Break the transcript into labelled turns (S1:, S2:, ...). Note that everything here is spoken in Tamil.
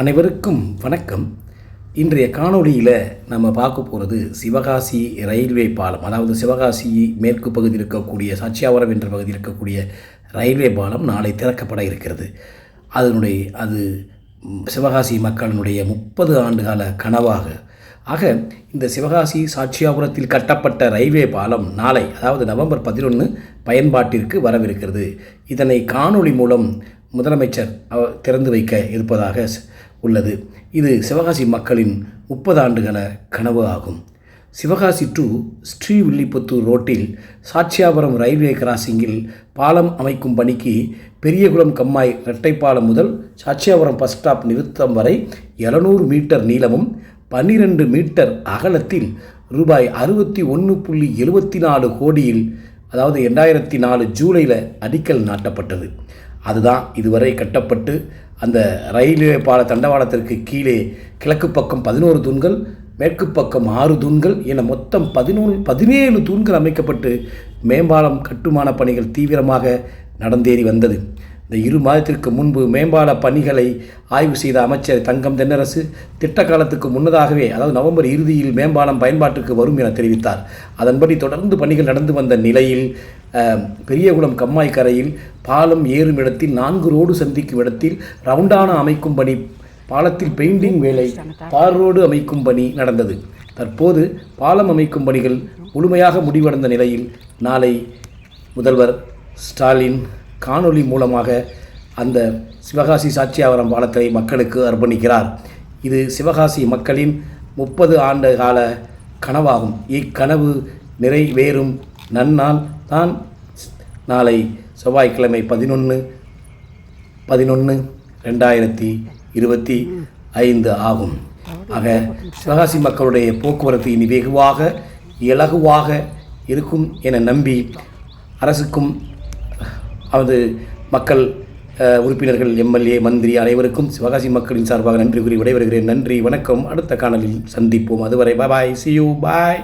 S1: அனைவருக்கும் வணக்கம். இன்றைய காணொளியில் நம்ம பார்க்க போகிறது சிவகாசி ரயில்வே பாலம் அதாவது சிவகாசி மேற்கு பகுதியில் இருக்கக்கூடிய சாட்சியாவரம் என்ற பகுதியில் இருக்கக்கூடிய ரயில்வே பாலம் நாளை திறக்கப்பட இருக்கிறது. அதனுடைய அது சிவகாசி மக்களினுடைய முப்பது ஆண்டுகால கனவாக. ஆக இந்த சிவகாசி சாட்சியாபுரத்தில் கட்டப்பட்ட ரயில்வே பாலம் நாளை அதாவது நவம்பர் பதினொன்று பயன்பாட்டிற்கு வரவிருக்கிறது. இதனை காணொளி மூலம் முதலமைச்சர் திறந்து வைக்க இருப்பதாக உள்ளது. இது சிவகாசி மக்களின் முப்பது ஆண்டுகள கனவு ஆகும். சிவகாசி டு ஸ்ரீவில்லிபுத்தூர் ரோட்டில் சாட்சியாபுரம் ரயில்வே கிராசிங்கில் பாலம் அமைக்கும் பணிக்கு பெரியகுளம் கம்மாய் இரட்டைப்பாலம் முதல் சாட்சியாபுரம் பஸ் ஸ்டாப் நிறுத்தம் வரை 700 மீட்டர் நீளமும் பன்னிரண்டு மீட்டர் அகலத்தில் ரூபாய் அறுபத்தி ஒன்று புள்ளி எழுபத்தி நாலு கோடியில் அதாவது ரெண்டாயிரத்தி நாலு ஜூலையில் அடிக்கல் நாட்டப்பட்டது. அதுதான் இதுவரை கட்டப்பட்டு அந்த ரயில்வே பால தண்டவாளத்திற்கு கீழே கிழக்கு பக்கம் பதினோரு தூண்கள் மேற்கு பக்கம் ஆறு தூண்கள் என மொத்தம் பதினோரு பதினேழு தூண்கள் அமைக்கப்பட்டு மேம்பாலம் கட்டுமான பணிகள் தீவிரமாக நடந்தேறி வந்தது. இந்த இரு மாதத்திற்கு முன்பு மேம்பால பணிகளை ஆய்வு செய்த அமைச்சர் தங்கம் தென்னரசு திட்ட காலத்துக்கு முன்னதாகவே அதாவது நவம்பர் இறுதியில் மேம்பாலம் பயன்பாட்டுக்கு வரும் என தெரிவித்தார். அதன்படி தொடர்ந்து பணிகள் நடந்து வந்த நிலையில் பெரியகுளம் கம்மாய் கரையில் பாலம் ஏறும் இடத்தில் நான்கு ரோடு சந்திக்கும் இடத்தில் ரவுண்டான அமைக்கும் பணி பாலத்தில் பெயிண்டிங் வேலை தார் ரோடு அமைக்கும் பணி நடந்தது. தற்போது பாலம் அமைக்கும் பணிகள் முழுமையாக முடிவடைந்த நிலையில் நாளை முதல்வர் ஸ்டாலின் காணொளி மூலமாக அந்த சிவகாசி சாட்சியாவரம் பாலத்தை மக்களுக்கு அர்ப்பணிக்கிறார். இது சிவகாசி மக்களின் முப்பது ஆண்டு கால கனவாகும். இக்கனவு நிறைவேறும். நன்னால் தான். நாளை செவ்வாய்க்கிழமை பதினொன்று பதினொன்று ரெண்டாயிரத்தி இருபத்தி ஐந்து ஆகும். ஆக சிவகாசி மக்களுடைய போக்குவரத்து இனி வெகுவாக இலகுவாக இருக்கும் என நம்பி அரசுக்கும் அது மக்கள் உறுப்பினர்கள் எம்எல்ஏ மந்திரி அனைவருக்கும் சிவகாசி மக்களின் சார்பாக நன்றி கூறி விடைபெறுகிறேன். நன்றி வணக்கம். அடுத்த காணலில் சந்திப்போம். அதுவரை பாய் சி யூ பாய்